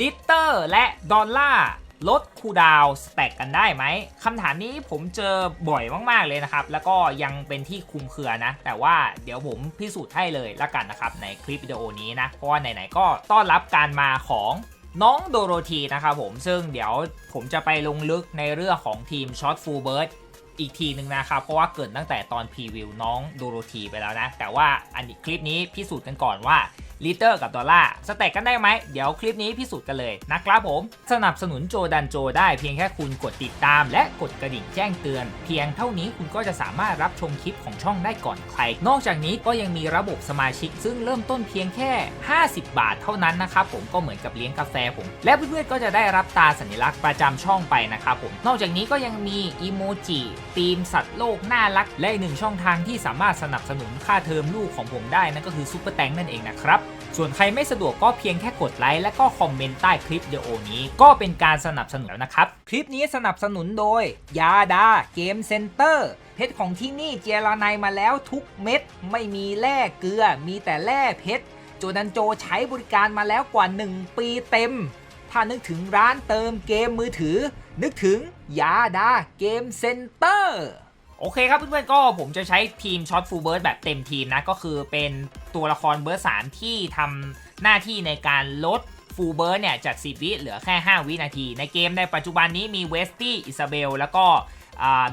ลิตเตอร์และดอลลาร์ลดคูดาวสแต็กกันได้ไหมคำถามนี้ผมเจอบ่อยมาก ๆ เลยนะครับ แล้วก็ยังเป็นที่คุมเครือนะ แต่ว่าเดี๋ยวผมพิสูจน์ให้เลยละกันนะครับ ในคลิปวิดีโอนี้นะ เพราะว่าไหน ๆ ก็ต้อนรับการมาของน้องโดโรธีนะครับผม ซึ่งเดี๋ยวผมจะไปลงลึกในเรื่องของทีมช็อตฟูลเบิร์ดอีกทีหนึ่งนะครับ เพราะว่าเกิดตั้งแต่ตอนพรีวิวน้องโดโรธีไปแล้วนะ แต่ว่าอันนี้คลิปนี้พิสูจน์กันก่อนว่า ลิเตอร์กับดอลลาร์สแต็กกันได้ไหม เดี๋ยวคลิปนี้พิสูจน์กันเลยนะครับผม สนับสนุนโจดันโจได้เพียงแค่คุณกดติดตาม และกดกระดิ่งแจ้งเตือน เพียงเท่านี้คุณก็จะสามารถรับชมคลิปของช่องได้ก่อนใคร นอกจากนี้ก็ยังมีระบบสมาชิก ซึ่งเริ่มต้นเพียงแค่ 50 บาทเท่านั้นนะครับผมก็เหมือนกับเลี้ยงกาแฟผม และเพื่อนๆก็จะได้รับตาสัญลักษณ์ประจำช่องไปนะครับผม นอกจากนี้ก็ยังมีอีโมจิธีมสัตว์โลกน่ารัก และอีกหนึ่งช่องทางที่สามารถสนับสนุนค่าเทอมลูกของผมได้นั่นก็คือซุปเปอร์แตงนั่นเองนะครับ ส่วนใครไม่สะดวกก็เพียงแค่กดไลค์และก็คอมเมนต์ใต้คลิปวิดีโอนี้ ก็เป็นการสนับสนุนแล้วนะครับ คลิปนี้สนับสนุนโดย ยาดาเกมเซ็นเตอร์เพชรของที่นี่เจรไนายมาแล้วทุกเม็ด ไม่มีแร่เกลือ มีแต่แร่เพชรโจดันโจใช้บริการมาแล้วกว่า 1 ปีเต็ม ถ้านึกถึงร้านเติมเกมมือถือ นึกถึงยาดาเกมเซ็นเตอร์ โอเคครับเพื่อนๆก็ผมจะใช้ทีมช็อตฟูลเบิร์ดแบบเต็มทีมนะ ก็คือเป็นตัวละครเบิร์ดสามที่ทำหน้าที่ในการลดฟูลเบิร์ดเนี่ยจาก 10 วิเหลือแค่ 5 วินาที ในเกมในปัจจุบันนี้มีเวสตี้อิซาเบลแล้วก็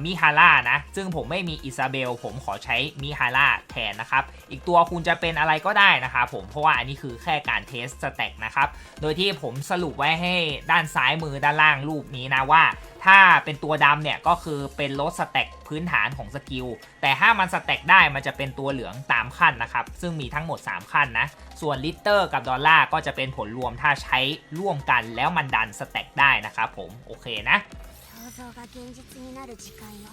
มิฮาร่านะ ซึ่งผมไม่มีอิซาเบล ผมขอใช้มิฮาร่าแทนนะครับ อีกตัวคุณจะเป็นอะไรก็ได้นะครับผม เพราะว่าอันนี้คือแค่การเทสสแต็กนะครับ โดยที่ผมสรุปไว้ให้ด้านซ้ายมือด้านล่างรูปนี้นะว่า ถ้าเป็นตัวดำเนี่ยก็คือเป็นลดสแต็กพื้นฐานของสกิล แต่ถ้ามันสแต็กได้มันจะเป็นตัวเหลืองตามขั้นนะครับ ซึ่งมีทั้งหมด 3 ขั้นนะ ส่วนลิตเตอร์กับดอลลาร์ก็จะเป็นผลรวมถ้าใช้ร่วมกันแล้วมันดันสแต็กได้นะครับผม โอเคนะ 像が現実になる時間よ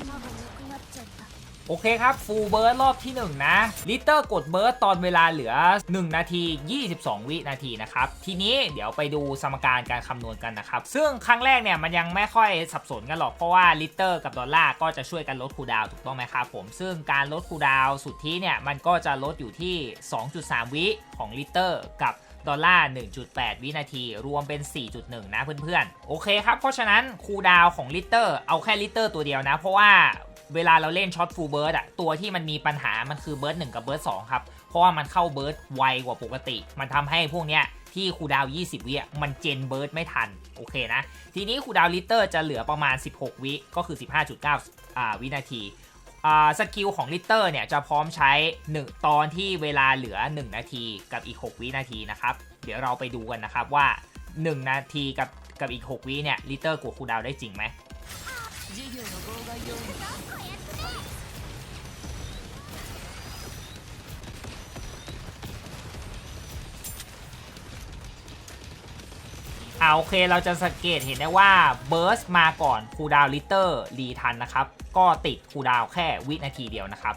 頭がなくなっちゃった โอเคครับฟูลเบิร์ดรอบที่ 1 นะลิตเตอร์กดเบิร์ดตอนเวลาเหลือ 1 นาที 22 วินาทีนะครับ ทีนี้เดี๋ยวไปดูสมการการคำนวณกันนะครับ ซึ่งครั้งแรกเนี่ยมันยังไม่ค่อยสับสนกันหรอก เพราะว่าลิตเตอร์กับดอลลาร์ก็จะช่วยกันลดคูลดาวน์ถูกต้องไหมครับผม ซึ่งการลดคูลดาวน์สุทธิเนี่ยมันก็จะลดอยู่ที่ 2.3 วิของลิตเตอร์กับ ดอลลาร์ 1.8 วินาที รวมเป็น 4.1 นะเพื่อนๆ โอเคครับ เพราะฉะนั้นคูดาวของลิตเตอร์ เอาแค่ลิตเตอร์ตัวเดียวนะ เพราะว่าเวลาเราเล่นช็อตฟูลเบิร์ดอะตัวที่มันมีปัญหามันคือเบิร์ด1กับเบิร์ด2ครับ เพราะว่ามันเข้าเบิร์ดไวกว่าปกติ มันทำให้พวกเนี้ยที่คูดาว 20 วิอะมันเจนเบิร์ดไม่ทัน โอเคนะ ทีนี้คูดาวลิตเตอร์จะเหลือประมาณ 16 วิก็คือ 15.9อ่าวินาที สกิลของลิตเตอร์เนี่ยจะพร้อมใช้ 1 ตอนที่เวลาเหลือ 1 นาทีกับอีก 6 วินาทีนะครับ เดี๋ยวเราไปดูกันนะครับว่า 1 นาทีกับกับอีก 6 วิเนี่ยลิตเตอร์กดคูดาวได้จริงไหม อ่าโอเคเราจะสังเกตเห็นได้ว่าเบิร์สมาก่อนคูดาวลิเตอร์รีทันนะครับ ก็ติดคูดาวแค่วินาทีเดียวนะครับ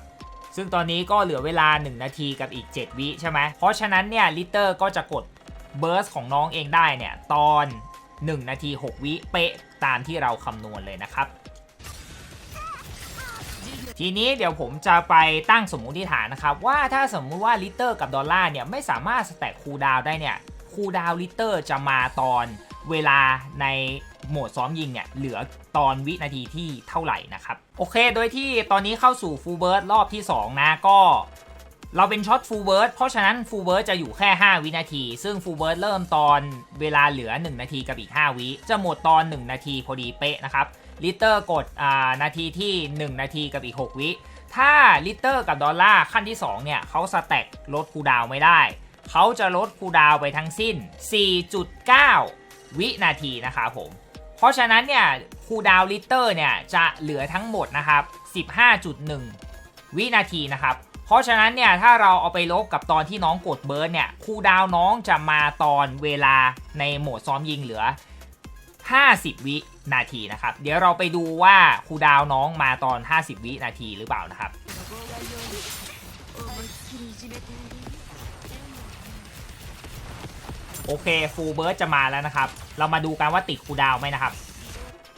ซึ่งตอนนี้ก็เหลือเวลา 1 นาทีกับอีก 7 วิใช่ไหมเพราะฉะนั้นเนี่ยลิเตอร์ก็จะกดเบิร์สของน้องเองได้เนี่ยตอน 1 นาที 6 วิเป๊ะตามที่เราคำนวณเลยนะครับ ทีนี้เดี๋ยวผมจะไปตั้งสมมุติฐานนะครับ ว่าถ้าสมมุติว่าลิเตอร์กับดอลลาร์เนี่ยไม่สามารถสแต็กคูดาวได้เนี่ย คูดาวลิเตอร์จะมาตอนเวลาในโหมดซ้อมยิงเนี่ยเหลือตอนวินาทีที่เท่าไหร่นะครับ โอเค โดยที่ตอนนี้เข้าสู่ฟูลเบิร์ดรอบที่ 2 นะก็ เราเป็นช็อตฟูลเบิร์ดเพราะฉะนั้นฟูลเบิร์ดจะอยู่แค่ 5 วินาที ซึ่งฟูลเบิร์ดเริ่มตอนเวลาเหลือ 1 นาทีกับอีก 5 วิจะหมดตอน 1 นาทีพอดีเป๊ะนะครับลิเตอร์กดอ่านาทีที่ 1 นาทีกับอีก 6 วิถ้าลิเตอร์กับดอลลาร์ขั้นที่ 2 เนี่ยเขาสแต็กลดคูดาวไม่ได้ เขาจะลดคูดาวไปทั้งสิ้น 4.9 วินาทีนะครับผม เพราะฉะนั้นเนี่ยคูดาวลิตเตอร์เนี่ยจะเหลือทั้งหมดนะครับ 15.1 วินาทีนะครับ เพราะฉะนั้นเนี่ยถ้าเราเอาไปลบกับตอนที่น้องกดเบิร์ดเนี่ยคูดาวน้องจะมาตอนเวลาในโหมดซ้อมยิงเหลือ 50 วินาทีนะครับ เดี๋ยวเราไปดูว่าคูดาวน์น้องมาตอน 50 วินาทีหรือเปล่านะครับ โอเคฟูลเบิร์ดจะมาแล้วนะครับ เรามาดูกันว่าติดคูดาวไหมนะครับ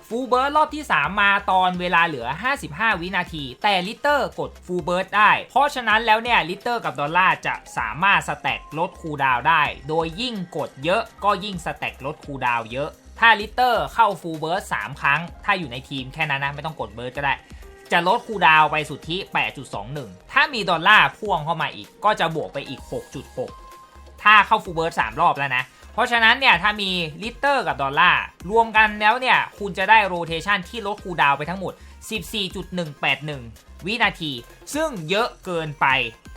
ฟูลเบิร์ดรอบที่ 3 มาตอนเวลาเหลือ 55 วินาที แต่ลิเตอร์กดฟูลเบิร์ดได้ เพราะฉะนั้นแล้วเนี่ยลิเตอร์กับดอลลาร์จะสามารถสแต็กลดคูดาวได้ โดยยิ่งกดเยอะก็ยิ่งสแต็กลดคูดาวเยอะ ถ้าลิเตอร์เข้าฟูลเบิร์ด3ครั้ง ถ้าอยู่ในทีมแค่นั้นนะไม่ต้องกดเบิร์ดก็ได้ จะลดคูดาวไปสุทธิ 8.21 ถ้ามีดอลลาร์พ่วงเข้ามาอีก ก็จะบวกไปอีก 6.6 ถ้าเข้าฟูลเบิร์ด3รอบแล้วนะ เพราะฉะนั้นเนี่ยถ้ามีลิตเตอร์กับดอลลาร์รวมกันแล้วเนี่ยคุณจะได้โรเทชันที่ลดคูดาวไปทั้งหมด 14.181 วินาที ซึ่งเยอะเกินไป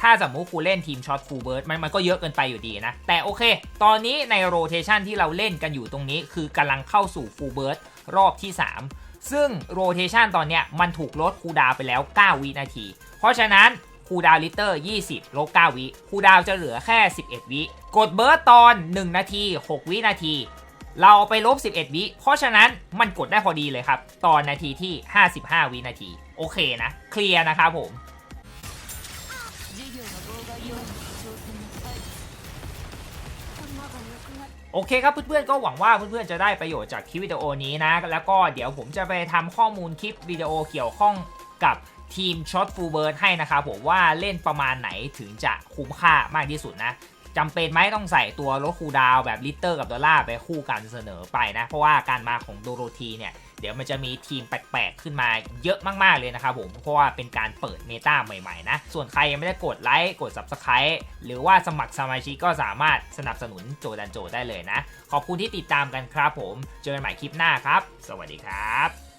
ถ้าสมมุติคุณเล่นทีมช็อตฟูลเบิร์ดมันมันก็เยอะเกินไปอยู่ดีนะ แต่โอเค ตอนนี้ในโรเทชันที่เราเล่นกันอยู่ตรงนี้ คือกำลังเข้าสู่ฟูลเบิร์ดรอบที่ 3 ซึ่งโรเทชันตอนเนี้ยมันถูกลดคูดาวไปแล้ว 9 วินาที เพราะฉะนั้น คูดาวลิเตอร์ 20 ลบ 9 วิคูดาวจะเหลือแค่ 11 วิ กดเบิร์ตตอน 1 นาที 6 วินาที เราไปลบ 11 วิ เพราะฉะนั้นมันกดได้พอดีเลยครับ ตอนนาทีที่ 55 วินาที โอเคนะ เคลียร์นะครับผมโอเคครับเพื่อนๆก็หวังว่าเพื่อนๆจะได้ประโยชน์จากคลิปวิดีโอนี้นะ แล้วก็เดี๋ยวผมจะไปทำข้อมูลคลิปวิดีโอเกี่ยวข้องกับ ทีมช็อตฟูเบิร์ดให้นะครับผมว่าเล่นประมาณไหนถึงจะคุ้มค่ามากที่สุดนะจำเป็นไหมต้องใส่ตัวลดคูดาวแบบลิตเตอร์กับดอลลาร์ไปคู่กันเสนอไปนะ เพราะว่าการมาของโดโรธีเนี่ยเดี๋ยวมันจะมีทีมแปลกๆ ขึ้นมาเยอะมากๆเลยนะครับผม เพราะว่าเป็นการเปิดเมตาใหม่ๆนะ ส่วนใครยังไม่ได้กดไลค์กด Subscribe หรือว่าสมัครสมาชิกก็สามารถสนับสนุนโจดันโจได้เลยนะ ขอบคุณที่ติดตามกันครับผม เจอกันใหม่คลิปหน้าครับ สวัสดีครับ